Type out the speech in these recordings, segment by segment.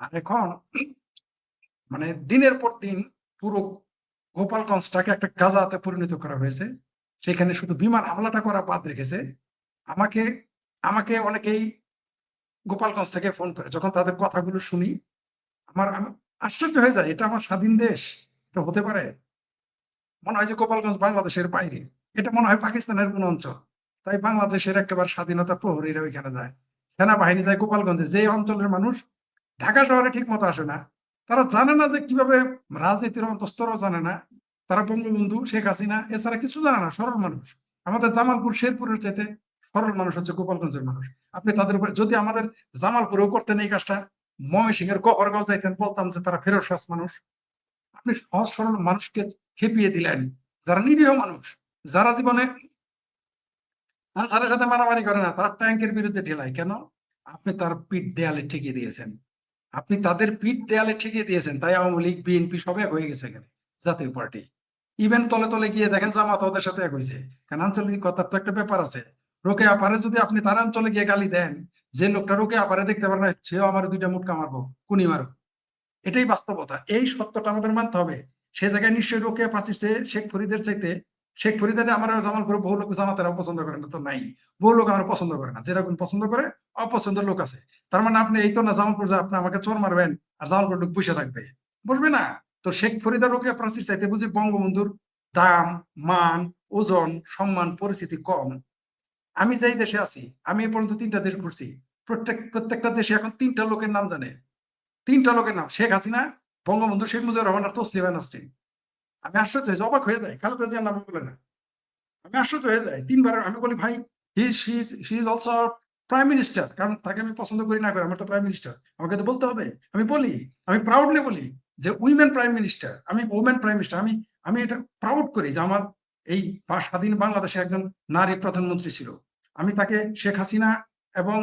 আর এখন মানে দিনের পর দিন পুরো গোপালগঞ্জটাকে একটা গাজাতে পরিণত করা হয়েছে। সেখানে শুধু বিমান হামলাটা করা বাদ রেখেছে। আমাকে আমাকে অনেকেই গোপালগঞ্জ থেকে ফোন করে, যখন তাদের কথাগুলো শুনি, আমার, আমি আশ্চর্য হয়ে যায় এটা আমার স্বাধীন দেশ, এটা হতে পারে? মনে হয় যে গোপালগঞ্জ বাংলাদেশের বাইরে, এটা মনে হয় পাকিস্তানের কোন অঞ্চল। তাই বাংলাদেশের একেবারে স্বাধীনতা প্রহরীরা ওইখানে যায়। সেনাবাহিনী যায় গোপালগঞ্জে যে অঞ্চলের মানুষ ঢাকা শহরে ঠিক মতো আসে না। তারা জানে না যে কীভাবে রাজনীতির অন্তস্তরও জানে না। তারা বঙ্গবন্ধু, শেখ হাসিনা এছাড়া কিছু জানে না, সরল মানুষ। আমাদের জামালপুর, শেরপুরের চাইতে সরল মানুষ হচ্ছে গোপালগঞ্জের মানুষ। আপনি তাদের উপরে, যদি আমাদের জামালপুরেও করতেন এই কাজটা ময়মনসিং এর গফরগাঁও যাইতেন, বলতাম যে তারা ফেরোসাস মানুষ। আপনি সহজ সরল মানুষকে খেপিয়ে দিলেন, যারা নিরীহ মানুষ, যারা জীবনে আনসারের সাথে মারামারি করে না, তারা ট্যাঙ্কের বিরুদ্ধে ঢেলায় কেন? আপনি তার পিঠ দেয়ালে ঠেকিয়ে দিয়েছেন। আপনি তাদের পিঠ দেয়ালে ঠেকিয়ে দিয়েছেন, তাই আওয়ামী লীগ, বিএনপি সবাই হয়ে গেছে এখানে, জাতীয় পার্টি। ইভেন তলে তলে গিয়ে দেখেন জামাত ওদের সাথে এক হয়েছে। কারণ আঞ্চলিকতার তো একটা ব্যাপার আছে। রোকে আপারে যদি আপনি তার অঞ্চলে গিয়ে গালি দেন, যে লোকটা রোকে আপারে দেখতে পারে না, সেও আমার দুইটা মুটকা মারবো, কুনি মারবো। এটাই বাস্তবতা। এই সত্যটা আমাদের মানতে হবে। সে জায়গায় নিশ্চয়ই রোকে পাচ্ছিস শেখ ফরিদের চাইতে শেখ ফরিদের আমার জামালপুরে বহু লোক জামাতেরা পছন্দ করে না, তো নাই। বহু লোক আমার পছন্দ করে না। যেরকম পছন্দ করে, অপছন্দের লোক আছে। তার মানে আপনি এই তো না জামালপুর যে, আপনি আমাকে চোর মারবেন আর জামালপুর লোক বসে থাকবে। বসবে না। তো শেখ ফরিদার রোকে প্রাচীর চাইতে বুঝি বঙ্গবন্ধুর দাম, মান, ওজন, সম্মান, পরিস্থিতি কম। আমি যেই দেশে আছি, আমি এ পর্যন্ত তিনটা দেশ ঘুরছি। প্রত্যেক, প্রত্যেকটা দেশে এখন তিনটা লোকের নাম জানে। তিনটা লোকের নাম শেখ হাসিনা, বঙ্গবন্ধু শেখ মুজিবুর রহমান আর তসলিমা নাসরিন। আমি আশ্চর্য হয়েছি, অবাক হয়ে যায়। খালেদা জিয়ার নাম বলে না। আমি আশ্চর্য হয়ে যাই তিনবার আমি বলি, ভাই হি অলসো প্রাইম মিনিস্টার কারণ তাকে আমি পছন্দ করি না করি, আমার তো প্রাইম মিনিস্টার আমাকে তো বলতে হবে। আমি বলি, আমি প্রাউডলি বলি যে উইমেন প্রাইম মিনিস্টার আমি ওমেন প্রাইম মিনিস্টার আমি আমি এটা প্রাউড করি যে আমার এই স্বাধীন বাংলাদেশে একজন নারী প্রধানমন্ত্রী ছিল। আমি তাকে শেখ হাসিনা এবং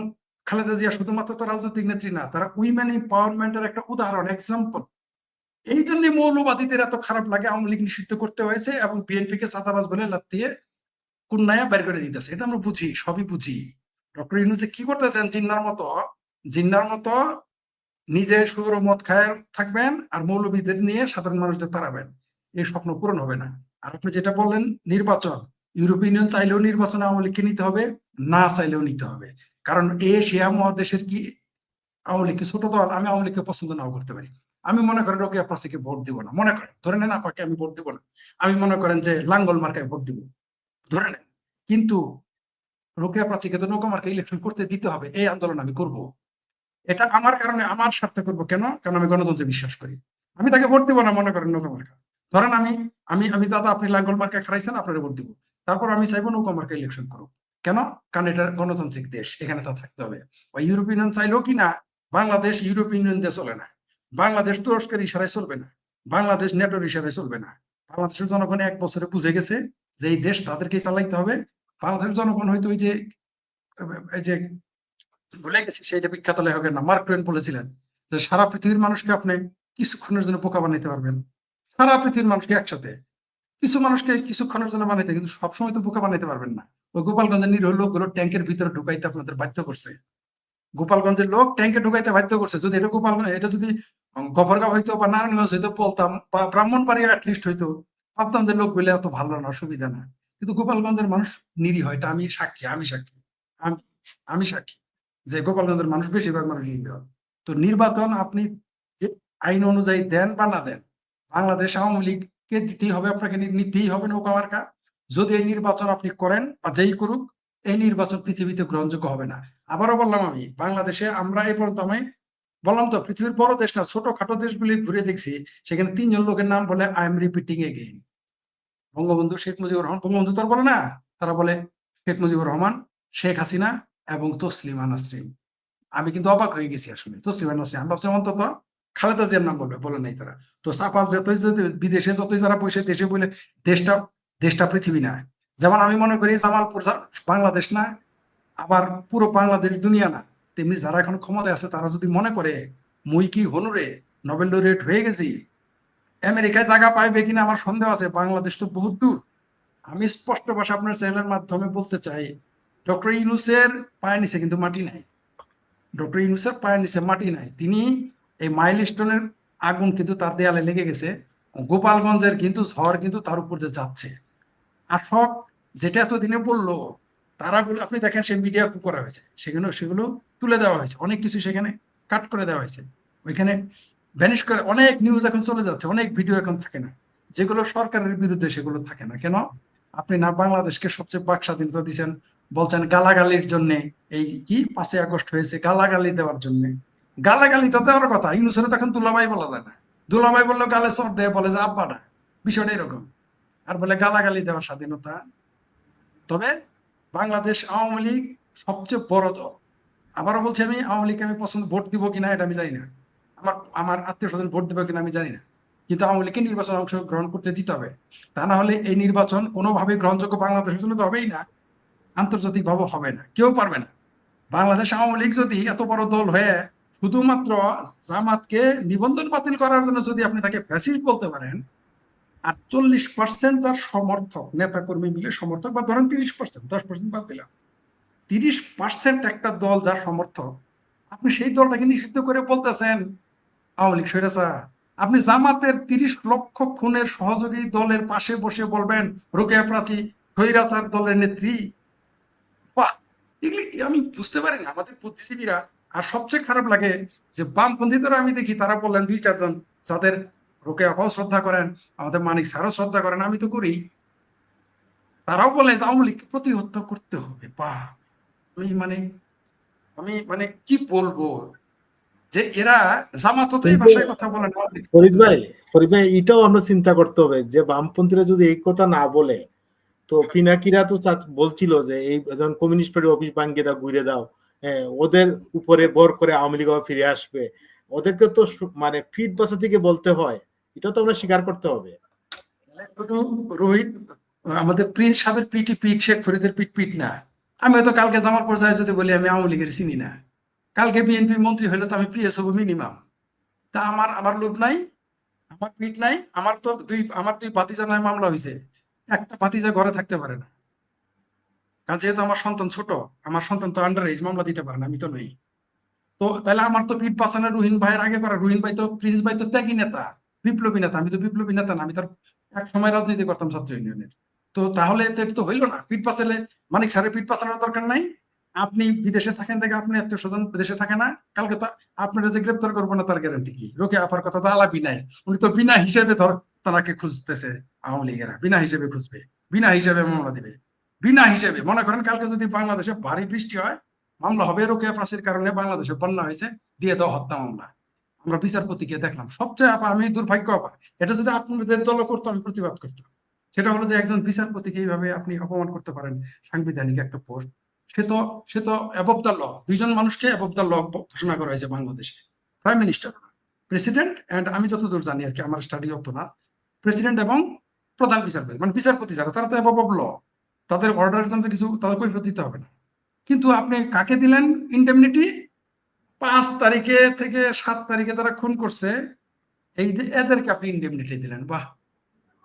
খালেদা জিয়া শুধুমাত্র তো রাজনৈতিক নেত্রী না, তারা উইমেন এম্পাওয়ারমেন্টের একটা উদাহরণ এক্সাম্পল এই জন্য মৌলবাদীদের এত খারাপ লাগে, আওয়ামী লীগ নিষিদ্ধ করতে হয়েছে এবং বিএনপি কে চাঁদাবাজ বলে লাত্তিয়ে কুন্নায়া বের করে দিতেছে। এটা আমরা বুঝি, সবই বুঝি। ডক্টর ইউনুস যে কি করতেছেন? জিন্নার মতো জিন্নার মতো নিজে সুর মদ খায় থাকবেন আর মৌলবীদের নিয়ে সাধারণ মানুষদের তাড়াবেন। এই স্বপ্ন পূরণ হবে না। আর আপনি যেটা বললেন, নির্বাচন। ইউরোপিয়ান ইউনিয়ন চাইলেও নির্বাচনে আওয়ামী লীগকে নিতে হবে, না চাইলেও নিতে হবে। কারণ এশিয়া মহাদেশের কি আওয়ামী লীগকে ছোট দল, আমি আওয়ামী লীগকে পছন্দ নাও করতে পারি। আমি মনে করেন রোকেয়া প্রাসীকে ভোট দিব না। মনে করেন, ধরে নেন আপাকে আমি ভোট দিব না। আমি মনে করেন যে লাঙ্গল মার্কায় ভোট দিব। ধরে নেন। কিন্তু রোকেয়া প্রাচীকে তো নৌকা মার্কা ইলেকশন করতে দিতে হবে, এই আন্দোলন আমি করব। এটা আমার কারণে আমার স্বার্থে করব কেন? কারণ আমি গণতন্ত্রে বিশ্বাস করি। আমি তাকে ভোট দিব না মনে করেন নৌকা মার্কা। ধরেন আমি আমি আমি দাদা, আপনি লাঙ্গল মার্কা খারাইছেন আপনার ভোট দিব। তারপর আমি চাইব নৌকা মার্কা ইলেকশন করুক। কেন? কারণ এটা গণতান্ত্রিক দেশ, এখানে তা থাকতে হবে। ওই ইউরোপিয়ান ইউনিয়ন চাইলেও কি না? বাংলাদেশ ইউরোপিয়ান ইউনিয়ন দিয়ে চলে না। বাংলাদেশ তুরস্কের ইশারায় চলবে না, বাংলাদেশ নেটোর ইশারায় চলবে না। বাংলাদেশের জনগণ এক বছরে বুঝে গেছে যে এই দেশ তাদেরকেই চালাইতে হবে। বাংলাদেশের জনগণ হয়তো ওই যে, এই যে ভুলে গেছি, সেইটা বিখ্যাত লেখকের নাম, মার্ক টোয়েন বলেছিলেন যে, সারা পৃথিবীর মানুষকে আপনি কিছুক্ষণের জন্য বোকা বানাইতে পারবেন। সারা পৃথিবীর মানুষকে একসাথে। কিছু মানুষকে কিছুক্ষণের জন্য বানাইতে, কিন্তু সবসময় তো বোকা বানাইতে পারবেন না। ওই গোপালগঞ্জের নিরীহ লোকগুলো ট্যাঙ্কের ভিতরে ঢুকাইতে আপনাদের বাধ্য করছে। গোপালগঞ্জের লোক ট্যাঙ্কে ঢুকাইতে বাধ্য করছে। যদি এটা গোপালগঞ্জ, এটা যদি গফরগাঁও হইতো বা নারায়ণগঞ্জ হইতো বলতাম, বা ব্রাহ্মণবাড়িয়া অ্যাটলিস্ট হইতো ভাবতাম যে লোক বলে এত ভালো না, অসুবিধা না। কিন্তু গোপালগঞ্জের মানুষ নিরীহ, এটা আমি সাক্ষী আমি সাক্ষী, আমি আমি সাক্ষী যে গোপালগঞ্জের মানুষ বেশিরভাগ মানুষ নিরীহ। তো নির্বাচন আপনি আইন অনুযায়ী দেন বা না দেন, বাংলাদেশ আওয়ামী লীগকে দিতেই হবে, আপনাকে নিতেই হবে নৌকা মার্কা। যদি এই নির্বাচন আপনি করেন বা যেই করুক, এই নির্বাচন পৃথিবীতে গ্রহণযোগ্য হবে না। আবারও বললাম আমি, বাংলাদেশে আমরা এই পর্যন্ত আমি বললাম তো, পৃথিবীর বড় দেশ না, ছোটখাটো দেশগুলি ঘুরে দেখছি, সেখানে তিনজন লোকের নাম বলে I am repeating again Bangabandhu Sheikh Mujibur Rahman, Bangabandhu তোর বলে না, তারা বলে, শেখ মুজিবুর রহমান, শেখ হাসিনা এবং তসলিমা নাসরিন। আমি কিন্তু অবাক হয়ে গেছি আসলে, তসলিমা নাসরিন। আমি ভাবছিলাম অন্তত খালেদা জিয়ার নাম বলবে, বলে নাই তারা। তো যতই যদি বিদেশে যতই যারা পয়সা দেশে বলে, দেশটা দেশটা পৃথিবী না। যেমন আমি মনে করি, জামালপুর বাংলাদেশ না, আবার পুরো বাংলাদেশ দুনিয়া না। তেমনি যারা এখন ক্ষমতায় আছে, তারা যদি মনে করে, মুই কি হনুরে? নোবেল laureate হয়ে গেছি। আমেরিকায় জায়গা পাইবে কিনা আমার সন্দেহ আছে, বাংলাদেশ তো বহুত দূর। আমি স্পষ্ট ভাষা আপনার চ্যানেলের মাধ্যমে বলতে চাই, ডক্টর ইউনুসের পায়ের নিচে কিন্তু মাটি নাই। ডক্টর ইউনুসের পায়ের নিচে মাটি নাই। তিনি এই মাইলস্টোনের আগুন কিন্তু তার দেয়ালে লেগে গেছে। গোপালগঞ্জের কিন্তু ঝড় কিন্তু তার উপর দিয়ে যাচ্ছে। আশক যেটা এতদিনে বলল তারা বলে আপনি দেখেন সে মিডিয়া করা হয়েছে। সেগুলো সেগুলো তুলে দেওয়া হয়েছে। অনেক কিছু সেখানে কাট করে দেওয়া হয়েছে। ওইখানে ভ্যানিশ করে অনেক নিউজ এখন চলে যাচ্ছে। অনেক ভিডিও এখন থাকে না। যেগুলো সরকারের বিরুদ্ধে সেগুলো থাকে না। কেন? আপনি না বাংলাদেশকে সবচেয়ে বাক স্বাধীনতা দিচ্ছেন বলছেন গালাগালির জন্য, এই কি? পাঁচই আগস্ট হয়েছে, গালাগালি দেওয়ার জন্য। গালাগালি তো দেওয়ার কথা। ইউনুসের তখন দুলাভাই বলা যায় না। দুলাভাই বলল, গালে সর দেয়, বলে যে আব্বাটা বিষয়টা এরকম। আর বলে, গালাগালি দেওয়ার স্বাধীনতা। তবে বাংলাদেশ আওয়ামী লীগ সবচেয়ে বড় দল। আবারও বলছি আমি, আওয়ামী লীগকে আমি পছন্দ, ভোট দিব কিনা এটা আমি জানি না। আমার আমার আত্মীয় স্বজন ভোট দেবে কিনা আমি জানি না। কিন্তু আওয়ামী লীগকে নির্বাচন অংশগ্রহণ করতে দিতে হবে। তা না হলে এই নির্বাচন কোনোভাবে গ্রহণযোগ্য বাংলাদেশের জন্য তো হবেই না। আন্তর্জাতিক ভাবে হবে না, কেউ পারবে না। বাংলাদেশ আওয়ামী লীগ যদি এত বড় দল হয়ে শুধুমাত্র জামাতকে নিবন্ধন বাতিল করার জন্য যদি আপনি তাকে ফ্যাসিলিট বলতে পারেন পার্সেন্ট তার সমর্থক মিলে সমর্থক, বা ধরেন তিরিশ পার্সেন্ট দশ পার্সেন্ট বাদ দিলাম। তিরিশ পার্সেন্ট একটা দল যার সমর্থক, আপনি সেই দলটাকে নিষিদ্ধ করে বলতেছেন, আওয়ামী লীগ সৈরাসা আপনি জামাতের তিরিশ লক্ষ খুনের সহযোগী দলের পাশে বসে বলবেন, রোকেয়া প্রাচী সৈরাচার দলের নেত্রী। বাহ! এগুলি আমি বুঝতে পারি না আমাদের বুদ্ধিজীবীরা, আর সবচেয়ে খারাপ লাগে যে বামপন্থীদেরও আমি দেখি, তারা বললেন দুই চারজন, যাদের রোকে আপাও শ্রদ্ধা করেন আমাদের মানিক স্যারও শ্রদ্ধা করেন আমি তো করি। তারাও বলে যে আওয়ামী লীগকে প্রতিহত করতে হবে বা আমি মানে আমি মানে কি বলব? যে এরা জামাত তো এই ভাষায় কথা বলেন আওয়ামী ফরিদ ভাই ফরিদ ভাই এটাও আমরা চিন্তা করতে হবে যে বামপন্থীরা যদি এই কথা না বলে তো পিনাকিরা তো বলছিল যে এই যখন কমিউনিস্ট পার্টি অফিস ভাঙ্গে দাও ঘুরে দাও হ্যাঁ, ওদের উপরে বর করে আওয়ামী লীগ ফিরে আসবে। ওদেরকে তো মানে ফিট বাসা থেকে বলতে হয়। এটা তো আমরা স্বীকার করতে হবে। রোহিত, আমাদের প্রিন্স সাহেবের পিটি পিট শেখ ফরিদের পিট পিট না। আমি হয়তো কালকে জামাল পর্যায়ে যদি বলি, আমি আওয়ামী লীগের চিনি না। কালকে বিএনপি মন্ত্রী হলে তো আমি পিএস হব মিনিমাম। তা আমার আমার লোভ নাই, আমার পিট নাই, আমার তো দুই, আমার দুই ভাতিজা নাই মামলা হয়েছে একটা ভাতিজা ঘরে থাকতে পারে না। কারণ যেহেতু আমার সন্তান ছোট, আমার সন্তান তো আন্ডার এজ মামলা দিতে পারে না, আমি তো নই। তো তাহলে আমার তো পিট পাসানা রুহিন ভাইয়ের আগে করা। রুহিন ভাই তো, প্রিন্স ভাই তো ত্যাগী নেতা। বিপ্লবী নেতা, আমি তো বিপ্লবী নেতা না, আমি তার এক সময় রাজনীতি করতাম ছাত্র ইউনিয়নের। তো তাহলে তো এটা তো হইল না পিট পাসালে মানিক স্যারের পিট পাসানোর দরকার নাই। আপনি বিদেশে থাকেন থেকে আপনি আত্মীয় স্বজন বিদেশে থাকে না, কালকে তো আপনারা যে গ্রেপ্তার করব না তার গ্যারান্টি কি? রোকে আপার কথা তো আলাপই নাই। উনি তো বিনা হিসেবে ধর তারাকে খুঁজতেছে, আওয়ামী লীগেরা, বিনা হিসেবে খুঁজবে, বিনা হিসেবে মামলা দিবে। বিনা হিসেবে, মনে করেন কালকে যদি বাংলাদেশে ভারী বৃষ্টি হয়, মামলা হবে রোকেয়া প্রাসের কারণে বাংলাদেশে বন্যা হয়েছে, দিয়ে দাও হত্যা মামলা। আমরা বিচারপতিকে দেখলাম, সবচেয়ে আপা আমি দুর্ভাগ্য আপা, এটা যদি আপনাদের দল করতো, আমি প্রতিবাদ করতাম। সেটা হলো যে একজন বিচারপতিকে এইভাবে আপনি অপমান করতে পারেন, সাংবিধানিক একটা পোস্ট সে তো সে তো অ্যাবভ ল দুইজন মানুষকে অ্যাবভ ল ঘোষণা করা হয়েছে বাংলাদেশে। প্রাইম মিনিস্টার প্রেসিডেন্ট এন্ড আমি যতদূর জানি আর কি, আমার স্টাডি হতো না। প্রেসিডেন্ট এবং প্রধান বিচারপতি মানে বিচারপতি যারা, তারা তো অ্যাবভ ল তাদের অর্ডারের জন্য কিছু, তাদের কৈফিয়ত দিতে হবে না। কিন্তু আপনি কাকে দিলেন? ইন্ডেমনিটি পাঁচ তারিখে থেকে সাত তারিখে যারা খুন করছে, এই যে এদেরকে আপনি ইন্ডেমনিটি দিলেন, বাহ!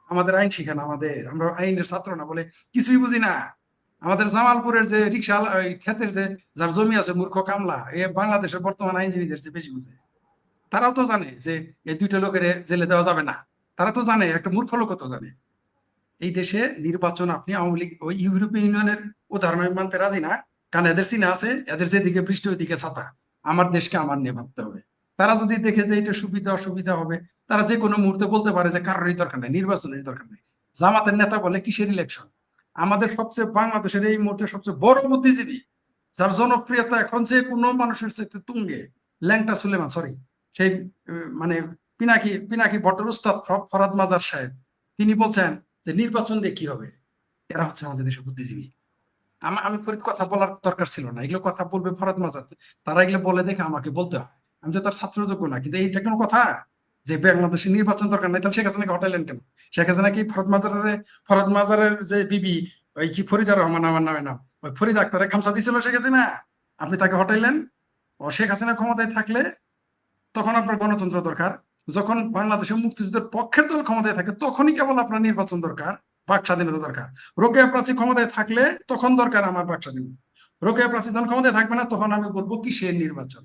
আমাদের আইন শিখান আমাদের, আমরা আইনের ছাত্র না বলে কিছুই বুঝি না। আমাদের জামালপুরের যে রিক্সা ক্ষেতের যে, যার জমি আছে, মূর্খ কামলা, এ বাংলাদেশের বর্তমান আইনজীবীদের যে বেশি বুঝে। তারাও তো জানে যে এই দুইটা লোকের জেলে দেওয়া যাবে না। তারা তো জানে, একটা মূর্খ লোক তো জানে। এই দেশে নির্বাচন আপনি আওয়ামী লীগ ওই ইউরোপীয় ইউনিয়নের উদাহরণ মানতে রাজি না, কারণ এদের চিনা আছে, এদের যেদিকে বৃষ্টি ওইদিকে ছাতা। আমার দেশকে আমার নিয়ে ভাবতে হবে। তারা যদি দেখে যে এটা সুবিধা, অসুবিধা হবে, তারা যে কোনো মুহূর্তে বলতে পারে যে কারোরই দরকার নেই, নির্বাচনের দরকার নেই। জামাতের নেতা বলে কিসের ইলেকশন আমাদের সবচেয়ে, বাংলাদেশের এই মুহূর্তে সবচেয়ে বড় বুদ্ধিজীবী, যার জনপ্রিয়তা এখন যে কোনো মানুষের চাইতে তুঙ্গে, ল্যাংটা সুলেমান সরি সেই মানে পিনাকি পিনাকি ভট্টর উস্তাদ ফরাদ মাজার সাহেব, তিনি বলছেন যে নির্বাচন দিয়ে কি হবে? এরা হচ্ছে আমাদের দেশের বুদ্ধিজীবী। আমা- ফরিদ কথা বলার দরকার ছিল না। এগুলো কথা বলবে ফরাদ মাজার। তারা এগুলো বলে দেখে আমাকে বলতে হয়। আমি তো তার ছাত্রযোগ্য না, কিন্তু এইটা কোনো কথা? যে বাংলাদেশে নির্বাচন দরকার নাই, তাহলে শেখ হাসিনাকে হটাইলেন কেন? শেখ হাসিনা কি ফরদ মাজারের ফরদ মাজারের যে বিবি, ওই কি ফরিদা রহমান আমার নামে নাম? ওই ফরিদ আক্তারের খামসা দিছিল শেখ হাসিনা? আপনি তাকে হটাইলেন? ও শেখ হাসিনা ক্ষমতায় থাকলে তখন আপনার গণতন্ত্র দরকার। যখন বাংলাদেশের মুক্তিযুদ্ধের পক্ষের দল ক্ষমতায় থাকে, তখনই কেবল আপনার নির্বাচন দরকার। বাক স্বাধীনতা দরকার। রোকেয়া প্রাচী ক্ষমতায় থাকলে তখন দরকার আমার বাক স্বাধীনতা। রোকেয়া প্রাচীর যখন ক্ষমতায় থাকবে না, তখন আমি বলব কিসের নির্বাচন?